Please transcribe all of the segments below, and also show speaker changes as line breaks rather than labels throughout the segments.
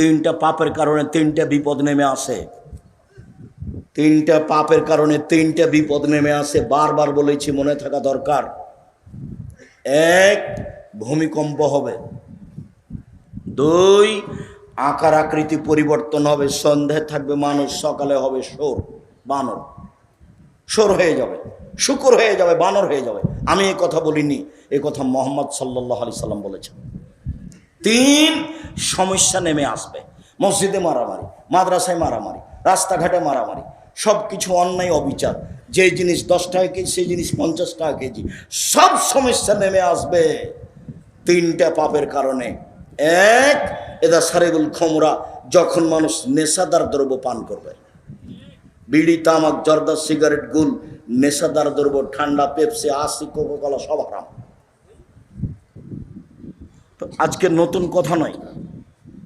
তিনটা পাপের কারণে তিনটা বিপদ নেমে আসে। তিনটা পাপের কারণে তিনটা বিপদ নেমে আসে। বারবার বলেছি, মনে থাকা দরকার। এক, ভূমিকম্প হবে। দুই, আকার আকৃতি পরিবর্তন হবে। সন্ধ্যায় থাকবে, মানুষ সকালে হবে সোর বানর। সোর হয়ে যাবে, শুকুর হয়ে যাবে, বানর হয়ে যাবে। আমি এই কথা বলিনি এই কথা মোহাম্মদ সাল্লাহ আলি সাল্লাম বলেছেন। তিন সমস্যা নেমে আসবে। মসজিদে মারামারি, মাদ্রাসায় মারামারি, রাস্তাঘাটে মারামারি সব কিছু অন্যায়, অবিচার। যে জিনিস দশ টাকা কেজি, সেই জিনিস পঞ্চাশ টাকা কেজি, সব সমস্যা নেমে আসবে। তিনটা পাপের কারণে। এক, এদা সারেগুল খমরা, যখন মানুষ নেশাদার দ্রব্য পান করবে। বিড়ি, তামাক, জর্দা, সিগারেট, গুল, নেশাদার দ্রব্য, ঠান্ডা, পেপসি, আশি, কোকোকলা, সব হারাম। আজকে নতুন কথা নয়,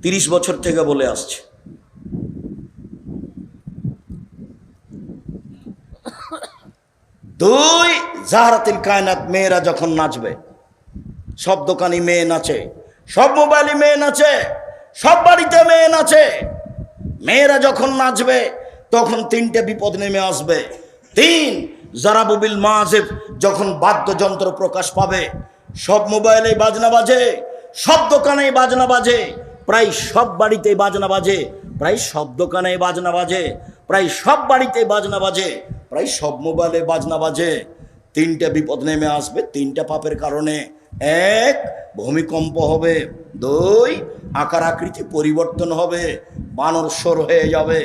তিরিশ বছর থেকে বলে আসছে। দুই জাহারাতিল কায়নাত মেয়েরা যখন নাচবে, সব দোকানি মেয়ে নাচে, সব মোবাইলে মেয়ে নাচে, সব বাড়িতে মেয়ে নাচে, মেয়েরা যখন নাচবে, তখন তিনটে বিপদ নেমে আসবে। তিন, জারাবুবিল মাজেব যখন বাদ্যযন্ত্র প্রকাশ পাবে, সব মোবাইলে বাজনা বাজে সব দোকানেই বাজনা বাজে, প্রায় সব বাড়িতেই বাজনা বাজে, প্রায় সব দোকানেই বাজনা বাজে, প্রায় সব বাড়িতেই বাজনা বাজে, প্রায় সব মোবাইলে বাজনা বাজে। তিনটা বিপদ নেমে আসবে, তিনটা পাপের কারণে। এক, ভূমিকম্প হবে। দুই, আকার আকৃতি পরিবর্তন হবে, বানর সর হয়ে যাবে।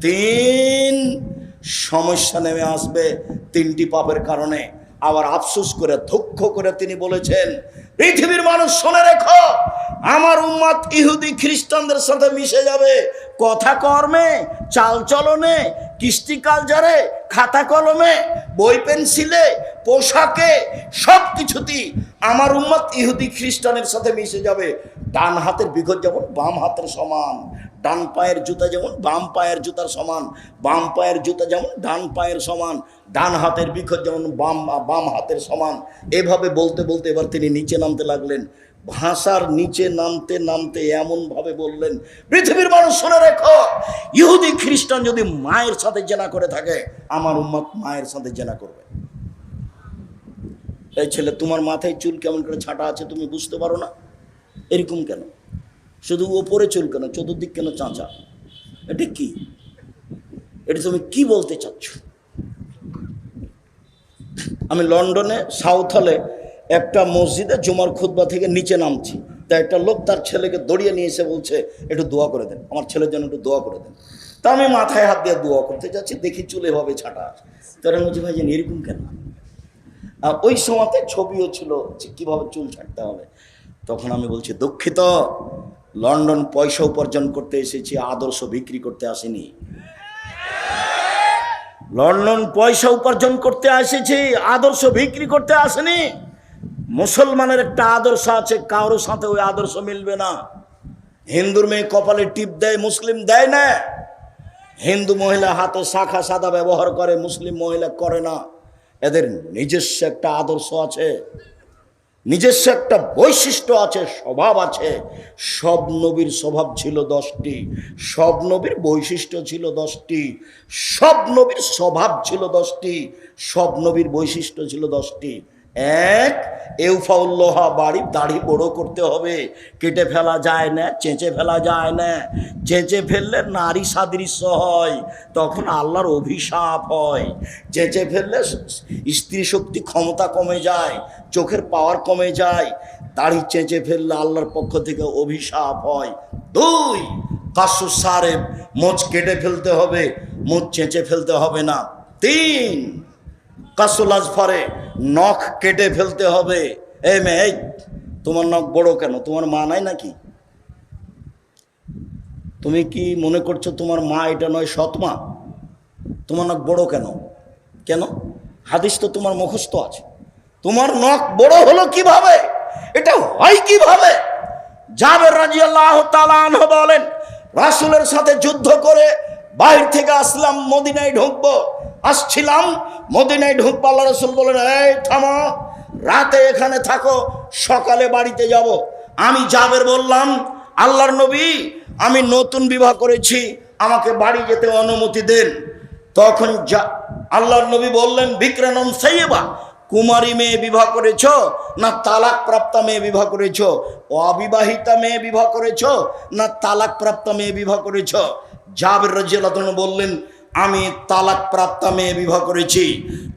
তিন, সমস্যা নেমে আসবে তিনটি পাপের কারণে। আবার আফসোস করে, দুঃখ করে তিনি বলেছেন, পৃথিবীর মানুষ শুনে রেখো, আমার উম্মাদ ইহুদি খ্রিস্টানদের সাথে মিশে যাবে। কথা কর্মে, চাল চলনে কৃষ্টি কালচারে, খাতা কলমে, বই পেন্সিলে, পোশাকে সব কিছুতেই আমার উম্মত ইহুদি খ্রিস্টানের সাথে মিশে যাবে। ডান হাতের বিঘত যেমন বাম হাতের সমান। ডান পায়ের জুতা যেমন, বাম পায়ের জুতার সমান, বাম পায়ের জুতা যেমন, ডান পায়ের সমান, ডান হাতের বিক্ষত যেমন, বাম বাম হাতের সমান। এভাবে বলতে বলতে এবার তিনি নিচে নামতে লাগলেন। ভাষার নিচে নামতে নামতে এমনভাবে বললেন, পৃথিবীর মানুষ শুনে রেখো, ইহুদি, খ্রিস্টান যদি মায়ের সাথে জেনা করে থাকে, আমার উম্মত মায়ের সাথে জেনা করবে। এই ছেলে, তোমার মাথায় চুল কেমন করে ছাটা আছে তুমি বুঝতে পারো না? এরকম কেন? শুধু ওপরে চুল কেন, চতুর্দিক কেন চাঁচা? এটা কি? এটা তুমি কি বলতে চাচ্ছ? আমি লন্ডনে, সাউথ হলে একটা মসজিদে জুমার খুতবা থেকে নিচে নামছি। তা একটা লোক তার ছেলেকে দড়িয়ে নিয়ে এসে বলছে, একটু দোয়া করে দেন, আমার ছেলের জন্য একটু দোয়া করে দেন। তা আমি মাথায় হাত দিয়ে দোয়া করতে যাচ্ছি, দেখি চুলে ভাবে ছাটা আছে। তারা বলছি ভাই এরকম কেন? আর ওই সময়তে ছবিও ছিল যে কীভাবে চুল ছাড়তে হবে। তখন আমি বলছি, দুঃখিত লন্ডন পয়সা উপার্জন করতে এসেছি, আদর্শ বিক্রি করতে আসেনি। লন্ডন পয়সা উপার্জন করতে এসেছি, আদর্শ বিক্রি করতে আসেনি। মুসলমানের একটা আদর্শ আছে কারোর সাথে ওই আদর্শ মিলবে না। হিন্দুর মেয়ে কপালে টিপ দেয়, মুসলিম দেয় না। হিন্দু মহিলা হাতে শাখা সাদা ব্যবহার করে, মুসলিম মহিলা করে না। এদের নিজস্ব একটা আদর্শ আছে। নিজস্ব একটা বৈশিষ্ট্য আছে, স্বভাব আছে। সব নবীর স্বভাব ছিল দশটি, সব নবীর বৈশিষ্ট্য ছিল দশটি, সব নবীর স্বভাব ছিল দশটি, সব নবীর বৈশিষ্ট্য ছিল দশটি। এক এউফাউল্লোহা বাড়ি, দাড়ি বড় করতে হবে। কেটে ফেলা যায় না, চেঁচে ফেলা যায় না। চেঁচে ফেললে নারী সাদৃশ্য হয়, তখন আল্লাহর অভিশাপ হয়। চেঁচে ফেললে স্ত্রী শক্তি ক্ষমতা কমে যায়, চোখের পাওয়ার কমে যায়। দাড়ি চেঁচে ফেললে আল্লাহর পক্ষ থেকে অভিশাপ হয়। দুই, কাসু সারেব, মোচ কেটে ফেলতে হবে, মোচ চেঁচে ফেলতে হবে না। তিন কাসুল আজফারে নখ কেটে ফেলতে হবে। এই মেয়ে তোমার নখ বড় কেন? তোমার মা নাই নাকি? তুমি কি মনে করছ তোমার মা এটা নয় সৎ মা? তোমার নখ বড় কেন? কেন? হাদিস তো তোমার মুখস্থ আছে। তোমার নখ বড় হলো কীভাবে? এটা হয় কীভাবে? জাবের রাজিয়াল্লাহ তালান বলেন, রাসুলের সাথে যুদ্ধ করে বাইরে থেকে আসলাম, মদিনায় ঢুকবো। আসছিলাম, মদিনায় ঢুকবো, আল্লাহ রসুল বলেন এই, থামো, রাতে এখানে থাকো, সকালে বাড়িতে যাব। আমি জাবের বললাম, আল্লাহর নবী, আমি নতুন বিবাহ করেছি, আমাকে বাড়ি যেতে অনুমতি দেন। তখন যা, আল্লাহর নবী বললেন বিক্রানম সাইয়েবা, কুমারী মেয়ে বিবাহ করেছ না তালাক প্রাপ্তা মেয়ে বিবাহ করেছ? অবিবাহিতা মেয়ে বিবাহ করেছ না তালাক প্রাপ্তা মেয়ে বিবাহ করেছ? জাবের রাজিয়াল্লাহ বললেন আমি তালাক প্রাপ্তা মেয়ে বিবাহ করেছি।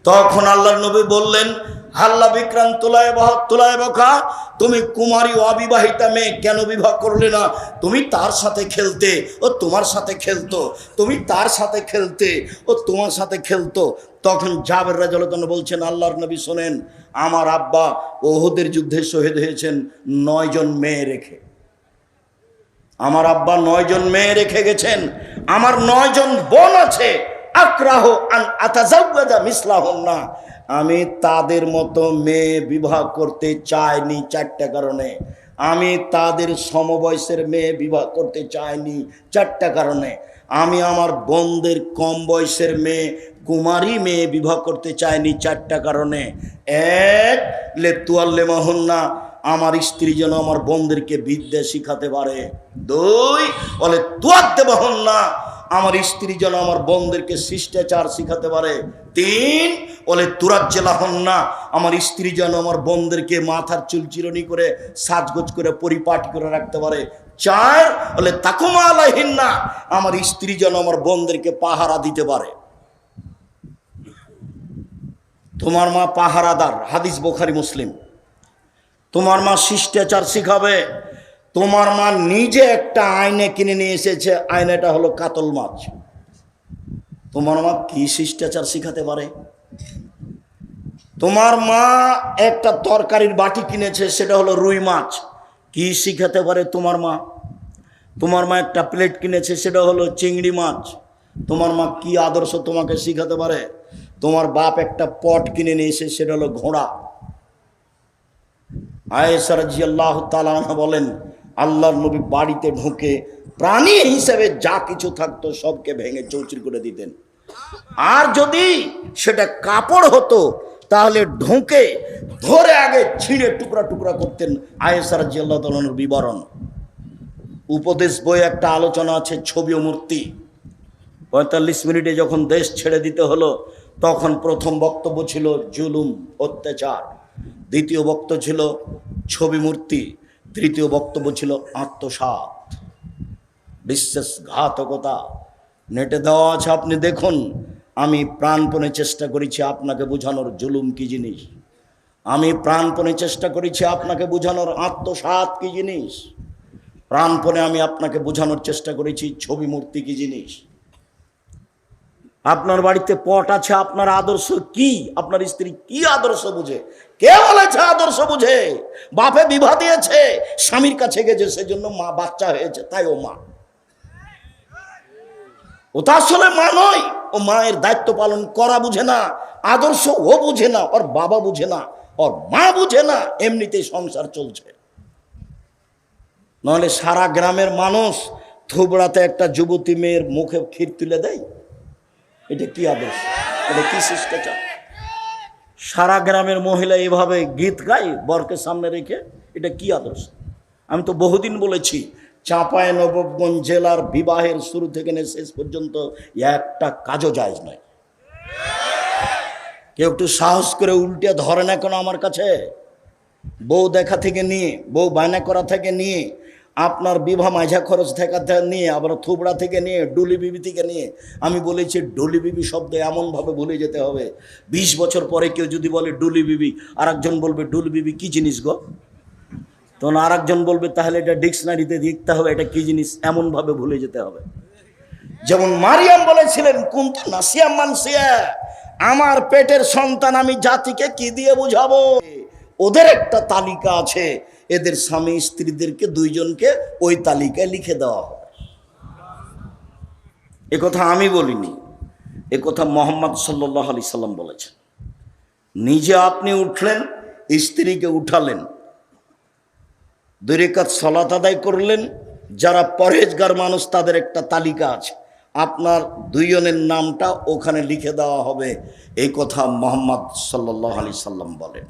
তখন আল্লাহর নবী বললেন, হাল্লা বিক্রান তোলায় বাহ, তোলায় বখা, তুমি কুমারী অবিবাহিতা মেয়ে কেন বিবাহ করলে না? তুমি তার সাথে খেলতে, ও তোমার সাথে খেলতো, তুমি তার সাথে খেলতে, ও তোমার সাথে খেলতো। তখন জাবের রাজলতন বলছেন, আল্লাহর নবী শোনেন, আমার আব্বা ওহুদের যুদ্ধে শহীদ হয়েছেন, নয়জন মেয়ে রেখে। আমার আব্বা নয়জন মেয়ে রেখে গেছেন। আমার নয়জন বোন আছে। আক্রাহ আন আতাজাউজা মিসলাহন আমি তাদের মতো মেয়ে বিবাহ করতে চাইনি চারটা কারণে। আমি তাদের সমবয়সের মেয়ে বিবাহ করতে চাইনি চারটা কারণে। আমি আমার বোনদের কম বয়সের মেয়ে, কুমারী মেয়ে বিবাহ করতে চাইনি চারটা কারণে। এক, লে তুয়াল্লে মোহন্না আমার স্ত্রী যেন আমার বোনদেরকে বিদ্যা শিখাতে পারে। দুই, বলে তুয়াতে বহন না, আমার স্ত্রী যেন আমার বোনদেরকে শিষ্টাচার শিখাতে পারে। তিন, বলে তুরাজ্জেলা হন না, আমার স্ত্রী যেন আমার বোনদেরকে মাথার চুল চিরনি করে সাজগোজ করে পরিপাটি করে রাখতে পারে। চার, বলে তাকুমা আলাহিন না, আমার স্ত্রী যেন আমার বোনদেরকে পাহারা দিতে পারে। তোমার মা পাহারাদার, হাদিস বোখারি মুসলিম। তোমার মা শিষ্টাচার শিখাবে। তোমার মা নিজে একটা আয়নে কিনে নিয়ে এসেছে। আয়নাটা হলো কাতল মাছ। তোমার মা কি শিষ্টাচার শিখাতে পারে? তোমার মা একটা তরকারির বাটি কিনেছে, সেটা হলো রুই মাছ। কি শিখাতে পারে তোমার মা? তোমার মা একটা প্লেট কিনেছে, সেটা হলো চিংড়ি মাছ। তোমার মা কি আদর্শ তোমাকে শিখাতে পারে? তোমার বাপ একটা পট কিনে নিয়ে এসে সেটা হলো ঘোড়া। আয়েসার আল্লাহ তালা বলেন, আল্লাহর নবী বাড়িতে ঢুকে প্রাণী হিসেবে যা কিছু থাকতো সবকে ভেঙে চৌচির করে দিতেন। আর যদি সেটা কাপড় হতো, তাহলে ঢুকে ধরে আগে ছিঁড়ে টুকরা টুকরা করতেন আয়েসার জিয়াল্লাহ তালানোর বিবরণ। উপদেশ বই একটা আলোচনা আছে, ছবি ও মূর্তি। পঁয়তাল্লিশ মিনিটে যখন দেশ ছেড়ে দিতে হলো, তখন প্রথম বক্তব্য ছিল জুলুম, অত্যাচার। দ্বিতীয় বক্তব্য ছিল ছবি মূর্তি, তৃতীয় বক্তব্য ছিল আত্মসাত বিশ্বাসঘাতকতা নেটে দেওয়া আছে, আপনি দেখুন। আমি প্রাণপণে চেষ্টা করেছি আপনাকে বোঝানোর জুলুম কি জিনিস? আমি প্রাণপণে চেষ্টা করেছি আপনাকে বোঝানোর আত্মসাত কি জিনিস? প্রাণপণে আমি আপনাকে বোঝানোর চেষ্টা করেছি ছবি মূর্তি কি জিনিস? আপনার বাড়িতে পট আছে, আপনার আদর্শ কি? আপনার স্ত্রী কি আদর্শ বুঝে? কে বলেছে আদর্শ বুঝে? বাপে বিবাহ দিয়েছে, স্বামীর কাছে গেছে, সেজন্য মা বাচ্চা হয়েছে, তাই ও মা। ও তো আসলে মা নয়, ও মায়ের দায়িত্ব পালন করা বুঝে না, আদর্শ ও বুঝে না, ওর বাবা বুঝে না, ওর মা বুঝে না, এমনিতেই সংসার চলছে। নাহলে সারা গ্রামের মানুষ থুবড়াতে একটা যুবতী মেয়ের মুখে ক্ষীর তুলে দেয়? এটা কি আদর্শ? এটা কি শিষ্টাচার? সারা গ্রামের মহিলা এভাবে গীত গায়, বরকে সামনে রেখে? এটা কি আদর্শ? আমি তো বহুদিন বলেছি চাঁপায় নবগঞ্জ জেলার বিবাহের শুরু থেকে নিয়ে শেষ পর্যন্ত একটা কাজও যায় নয় কেউ একটু সাহস করে উল্টে ধরে না কেন আমার কাছে? বউ দেখা থেকে নিয়ে, বউ বায়না করা থেকে নিয়ে আপনার বিবাহ মাঝা খরচ থেকে নিয়ে, আবার থুবড়া থেকে নিয়ে, ডুলি বিবি থেকে নিয়ে, আমি বলেছি ডুলি বিবি শব্দ এমনভাবে ভুলে যেতে হবে। বিশ বছর পরে কেউ যদি বলে ডুলি বিবি আর একজন বলবে, ডুলি বিবি, কী জিনিস গো? তখন আর একজন বলবে, তাহলে এটা ডিকশনারিতে দেখতে হবে, এটা কী জিনিস? এমনভাবে ভুলে যেতে হবে। যেমন মারিয়াম বলেছিলেন কুন্তু নাসিয়াম মানসিয়া, আমার পেটের সন্তান আমি জাতিকে কি দিয়ে বুঝাবো? ওদের একটা তালিকা আছে এদের স্বামী স্ত্রীদেরকে দুইজনকে ওই তালিকায় লিখে দেওয়া হবে কথা আমি বলিনি কথা মোহাম্মদ সাল্লাহ আলি সাল্লাম বলেছেন। নিজে আপনি উঠলেন, স্ত্রীকে উঠালেন। দুই রেখাত সলাত আদায় করলেন, যারা পরহেজগার মানুষ, তাদের একটা তালিকা আছে। আপনার দুইজনের নামটা ওখানে লিখে দেওয়া হবে, এই কথা মোহাম্মদ সাল্লাহ আলি সাল্লাম বলেন।